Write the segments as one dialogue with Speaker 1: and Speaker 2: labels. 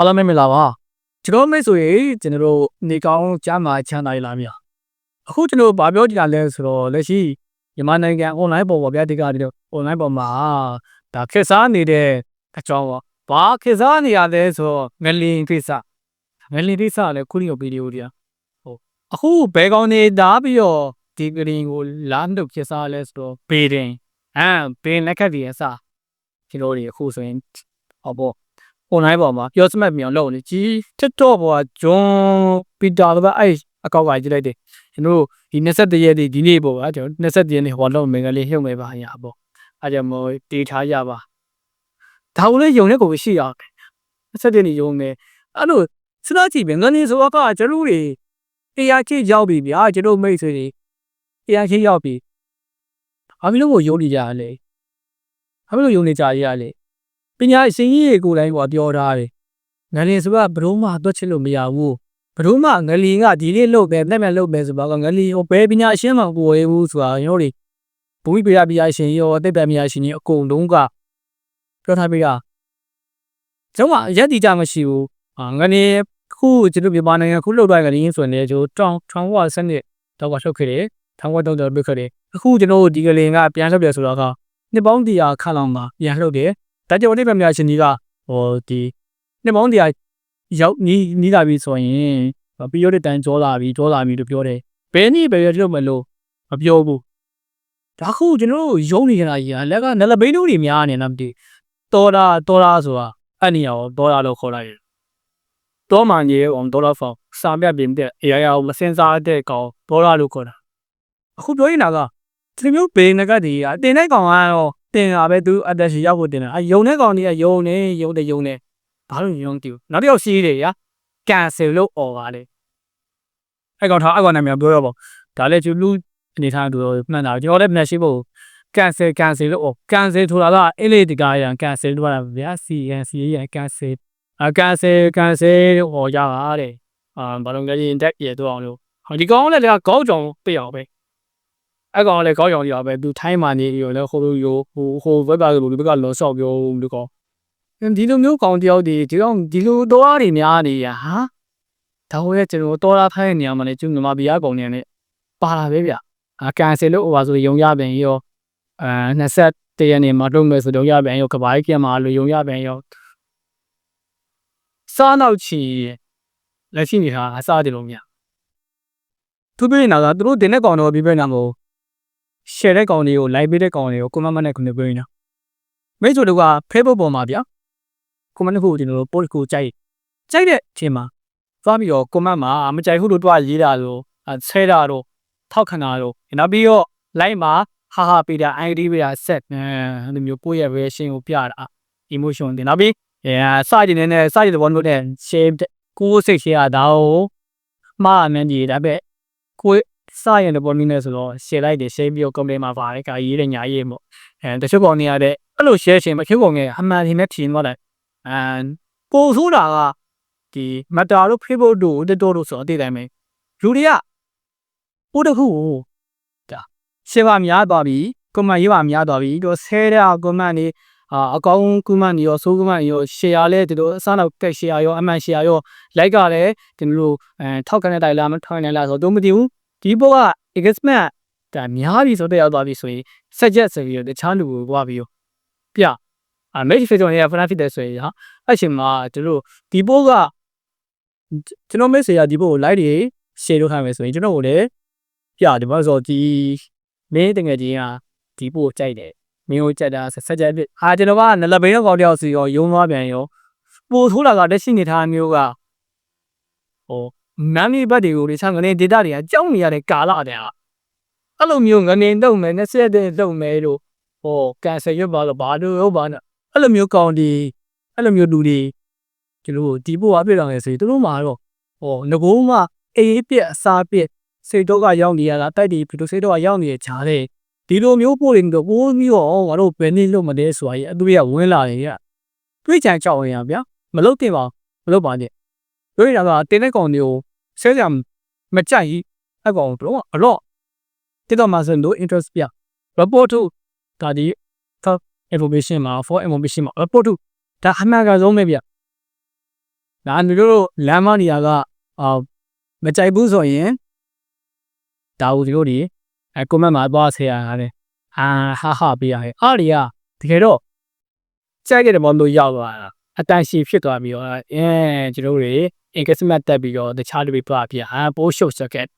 Speaker 1: အားလုံးပဲမင်္ဂလာပါကျွန်တော်မိတ်ဆွေကျွန်တော်တို့နေကောင်းကြားမှာချမ်းသာရလားမြာအခုကျွန်တော်ဗာပြောကြတာလဲဆိုတော့လက်ရှိမြန်မာနိုင်ငံ online ပေါ်ပေါ်ဗျာဒီကဒီတော့ online ပေါ်မှာဒါခေတ်စားနေတဲ့အကြောင်းပေါ့ဘာခေတ်စားနေရလဲဆိုတော့ငလင်ကိစ္စငလင်ကိစ္စလည်းခုနကဗီဒီယိုတရားဟုတ်အခုဘယ်ကောင်နေတာပြီးတော့ဒီဂရင်းကိုလာနှုတ်ခေတ်စားလဲဆိုတော့ဘေဒင်အမ်ဘေလက်ခတ်ဒီအစားကျွန်တော်ဒီအခုဆိုရင်ဟောပေါ့ online ပေါ်မှာပြောစမှတ်မြောင်လုပ်နေကြီး TikTok ပေါ်ကဂျွန်ပီတာကအဲ့အကောက်ကကြည့်လိုက်တယ်ကျွန်တော်ဒီ21ရက်ဒီဒီနေ့ပေါ့ဗျာကျွန်တော်21ရက်နေ့ဟောလုပ်မင်္ဂလေးလှုပ်မယ်ပါညာပေါ့အဲ့ကြောင့်မို့တေးထားကြပါဒါကိုလည်းယုံတဲ့ကိုရှိရ21ရက်နေ့ယုံနေအဲ့လိုစဉ်းစားကြည့်ပဲငနေဆိုတော့ကကျွန်တော်တွေတရားချိရောက်ပြီဗျာကျွန်တော်မိတ်ဆွေတွေတရားချိရောက်ပြီဘာဖြစ်လို့ကိုယုံနေကြရလဲဘာဖြစ်လို့ယုံနေကြရလဲ ပညာရှင်ကြီးတွေကိုယ်တိုင်ကပြောထားတယ်ငလင်ဆိုတာဘယ်တော့မှသွက်ချစ်လို့မရဘူးဘယ်တော့မှငလင်ကဒီလေးလုတ်ပဲလက်မဲ့လုတ်ပဲဆိုတော့ငလင်ဟိုဘယ်ပညာရှင်မှကိုယ်ဝေးဘူးဆိုတာရောတွေဘုရားပညာရှင်ရောအသိပညာရှင်ကြီးအကုန်လုံးကပြောထားပြီးတာကျွန်တော်ရက်တီကြမရှိဘူးအာငလင်ခုကျွန်တော်မြန်မာနိုင်ငံခုလုတ်သွားငလင်ဆိုရင်လည်းကျွန်တော်တောင်းထောင်းဝါစနစ်တော့ကထုတ်ခဲ့တယ်ထောင်းဝါတော့တော့ပြခဲ့တယ်အခုကျွန်တော်ဒီကလင်ကပြန်လှုပ်ပြဆိုတော့ကနှစ်ပေါင်းတရာခန့်လောက်မှာပြန်လှုပ်တယ် ဒါကြောင့်ဒီပညာရှင်ကြီးကဟိုဒီနှစ်မောင်းတရားရောက်နီးနီးလာပြီဆိုရင်ပြီးရတဲ့တန်ကြောလာပြီကြောလာပြီလို့ပြောတယ်ဘယ်နည်းပဲရလို့မလို့မပြောဘူးဒါခုကျွန်တော်တို့ယုံနေကြတာကြီးကလက်ကနလဘိန်းတို့တွေများနေလားမသိတော်တာတော်တာဆိုတာအဲ့နေရောတော်တာလို့ခေါ်လိုက်တယ်တော်မှန်ကြီးအောင်ဒေါ်လာဖောင်စာမြတ်ပြင်တဲ့အရာရာကိုမစင်စားတဲ့ကောင်ဒေါ်လာလို့ခေါ်တာအခုပြောနေတာကဒီမျိုးဘေးငကတည်းကတင်တဲ့ကောင်ကတော့ တင်တာပဲသူအတက်ရှိရောက်ဖို့တင်တာအယုံတဲ့ကောင်တွေကယုံနေယုံတယ်ယုံနေဘာလို့ယုံတူနောက်တစ်ယောက်ရှိတယ်ရာကန်ဆယ်လို့អော်ပါလေအဲ့ကောင်ထားအဲ့ကောင်နာမည်ပြောရပါဒါလည်းကျလူအနေထားတူမှန်တာကျွန်တော်လည်းမျက်ရှိဖို့ကန်ဆယ်ကန်ဆယ်လို့អော်ကန်ဆယ်ဆိုတာကအလေးတကားရန်ကန်ဆယ်လို့ပါဗျာ CNC ရန်ကန်ဆယ်အကန်ဆယ်ကန်ဆယ်လို့អော်ရတာတဲ့အာဘာလို့လဲရင်တက်ရတော့အောင်လို့ဒီကောင်လည်းကောက်ကြောင်ပြအောင်ပဲ အဲ့ကောင်လည်းကောက်ရောင်ကြီးပါပဲသူထိုင်းမှနေရောလဲဟိုလိုဟိုဟိုဘက်ကလိုဒီဘက်ကလောဆော့ပြောလို့ကောဒီလိုမျိုးကောင်တယောက်ဒီဒီကောင်ဒီလိုတော့တွေများနေရဟာဒါဟိုရဲ့ကျွန်တော်တော်လာဖိုင်းနေရမှာလေကျုံမြန်မာပြည်ကောင်နေနဲ့ပါလာပဲဗျအကန်ဆယ်လို့ဟိုပါဆိုရုံရပင်ရောအဲ20ရက်နေမှာတော့မယ်ဆိုတော့ရပင်ရောကဘာကြီးကမှာလို့ရုံရပင်ရောစားနောက်ချီလက်ရှိနေတာအစားတယ်လို့မြသူပြနေတာကသူတို့တင်တဲ့ကောင်တော့ပြပြနေတာမဟုတ် share တဲ့ကောင်တွေကို live ပေးတဲ့ကောင်တွေကို comment နဲ့ခုနေပေးနေတာမိတ်ဆွေတို့က Facebook ပေါ်မှာဗျာ comment ကိုကျွန်တော်တို့ post ကိုကြိုက်ကြိုက်တဲ့အချိန်မှာသွားပြီးတော့ comment မှာမကြိုက်ဘူးလို့တွားရေးတာလို့ဆဲတာတော့ထောက်ခံတာတော့နောက်ပြီးတော့ live မှာဟာဟာပေးတာ ID ပေးတာ set အဲဒီမျိုးကိုယ့်ရဲ့ reaction ကိုပြတာ emotion တင်နောက်ပြီးအဲစကြင်နေတဲ့စကြင်တဲ့ဘောမျိုးနဲ့ share ကိုယ်စိတ် share တာကိုမှားအမှန်ကြီးဒါပဲကိုယ် စရင်တဲ့ပေါ်နည်းနဲ့ဆိုတော့ share လိုက်တယ် share ပြီးတော့ comment မှာပါတယ်ကာရေးတဲ့ညာရေးမို့အဲတချို့ပေါ်နေရတဲ့အဲ့လို share ရှင်မဖြစ်ပုံငယ်အမှန်တင်နဲ့ထင်သွားတယ်အမ်ပို့ဆိုးတာကဒီ matter တို့ facebook တို့ tiktok တို့ဆိုတော့အတိတ်တိုင်းပဲလူတွေကပို့တစ်ခုကိုဒါ share ပါများသွားပြီ comment ရေးပါများသွားပြီတော့ share တဲ့ comment တွေအာအကောင်းကူမန်ရောဆိုးကူမန်ရော share လဲဒီလိုအစားနောက်တက် share ရောအမှန် share ရော like ကလည်းဒီလိုအဲထောက်ခံတဲ့တိုင်လားမထောက်ခံတဲ့လားဆိုတော့မသိဘူး ဒီဘောက engagement ဒါများပြီဆိုတော့ရောက်သွားပြီဆိုရင် suggest ဆိုပြီးတော့တခြားလူကိုသွားပြီးတော့ပြအာ message Facebook ရဲ့ fan ဖြစ်တယ်ဆိုရင်ဟာအဲ့ချိန်မှာတို့ဒီဘောကကျွန်တော် message ရဒီဘောကို like တွေ share လုပ်ထားမယ်ဆိုရင်ကျွန်တော်ကိုလည်းပြဒီမှာဆိုဒီမင်းတကယ်ကြီးကဒီဘောကိုကြိုက်တယ်မင်းကိုကြက်တာ suggest ဖြစ်အာကျွန်တော်ကနလဘိန်းတော့ကောက်တယောက်စီရောယုံသွားပြန်ရောပို့ထိုးလာကတက်ရှိနေထားမျိုးကဟို မမ်မီဘတ်တွေကိုဒီချောင်းကနေ data တွေကကြောက်နေရတဲ့ကာလတဲ့ဟာအဲ့လိုမျိုးငနေတော့မယ်20တဲ့တော့မယ်လို့ဟောကန်ဆယ်ရွတ်ပါလို့ဘာလို့ရောဘာနဲ့အဲ့လိုမျိုးကောင်းဒီအဲ့လိုမျိုးလူတွေကျွန်တော်ဒီဘို့အပြည့်တော်နေဆိုသူတို့မှာတော့ဟောငကိုးမှအေးပြက်အစားပြက်စိတ်တော့ကရောက်နေရတာတိုက်ဒီဘီလိုစိတ်တော့ကရောက်နေရချားတဲ့ဒီလိုမျိုးပို့နေတော့ပိုးပြီးတော့ငါတို့ဘယ်နည်းလို့မလဲဆိုတာကြီးအတူရဝင်လာတယ်ကတွေးကြံကြောက်ရင်ဗျာမလုပ်တင်ပါမလုပ်ပါနဲ့တွေးရတာကတင်းတဲ့ကောင်တွေကို ဆဲကြမကြိုက်အကောင်တော့အတော့တိတော့မှစလို့ interest ပြ report to ဒါဒီ information မှာ for information မှာ report to ဒါအမှန်ကဆုံးပဲဗျဒါမျိုးတို့လမ်းမနေရာကအာမကြိုက်ဘူးဆိုရင်ဒါဦးဒီတို့ဒီအဲကွန်မန့်မှာသွားဆေးရတာလေအာဟာဟာပေးရတယ်အားတွေကတကယ်တော့ကြိုက်တဲ့ဘောမျိုးရောက်သွားတာ အတန်ရှည်ဖြစ်သွားပြီးတော့အဲကျွန်တော်တို့တွေ engagement တက်ပြီးတော့တခြားလူတွေပြပြအာပိုးရှုပ်စက်ကက်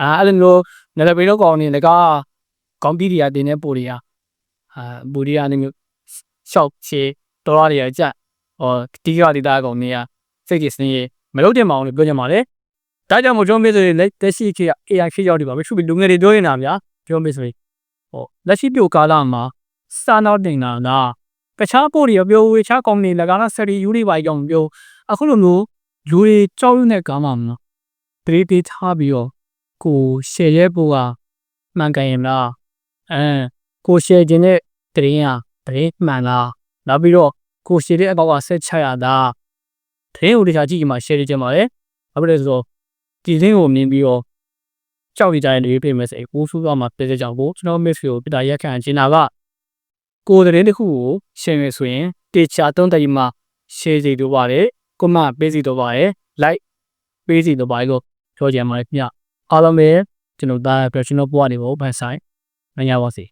Speaker 1: အာအဲ့လိုမျိုးနယ်ပယ်တော့ကောင်းနေတကားကောင်းပြီးတွေကတင်းနေပို့တွေကအာဘူဒီကနေမျိုးရှောက်ချေဒေါ်လာတွေကြဟောတီးကတီးသားကောင်တွေကစိတ်ကြီးစနေမလုပ်တင်မအောင်လို့ပြောကြမှာလေဒါကြောင့်မို့ကျွန်တော်မေးဆိုရင်လက်ရှိခေတ် AI ခေတ်ရောက်နေပါပြီသူလူငယ်တွေပြောနေတာဗျာပြောမေးဆိုရင်ဟောလက်ရှိပြိုကာလမှာစာနောက်တင်တာလား တခြားပို့တွေပြောဝေချာကောင်းနေလကားလားဆရီယူတွေပါကြောင်ပြောအခုလိုမျိုးလူတွေကြောက်ရွံ့တဲ့ကားမှာမလားတတိပေးထားပြီးတော့ကိုရှယ်ရဲပို့ကမှန်ကန်ရင်လားအဲကိုရှယ်ခြင်းတဲ့တရင်ကတရင်မှန်လားနောက်ပြီးတော့ကိုရှယ်တဲ့အကောက်ကဆက်ချရတာတရင်ကိုတခြားကြည့်ကြမှာရှယ်ရခြင်းပါလေဘာဖြစ်လဲဆိုတော့ဒီလင်းကိုမြင်ပြီးတော့ကြောက်နေကြတဲ့လူတွေပြင်မဲ့စိတ်ကိုဆူသွားမှာပြည့်စကြောင်ကိုကျွန်တော် miss ကိုပြတာရက်ခံချင်တာက ကိုယ်တရင်တစ်ခုကိုရှယ်ရဆိုရင်တေချာသုံးတရီမှာရှယ်စီတို့ပါတယ်ကွန်မန့်ပေးစီတော့ပါတယ် like ပေးစီတော့ပါတယ်လို့ပြောကြမှာလေခင်ဗျအားလုံးပဲကျွန်တော်သား professional ဘဝတွေပေါ့ဗန်ဆိုင်မညာပါစေ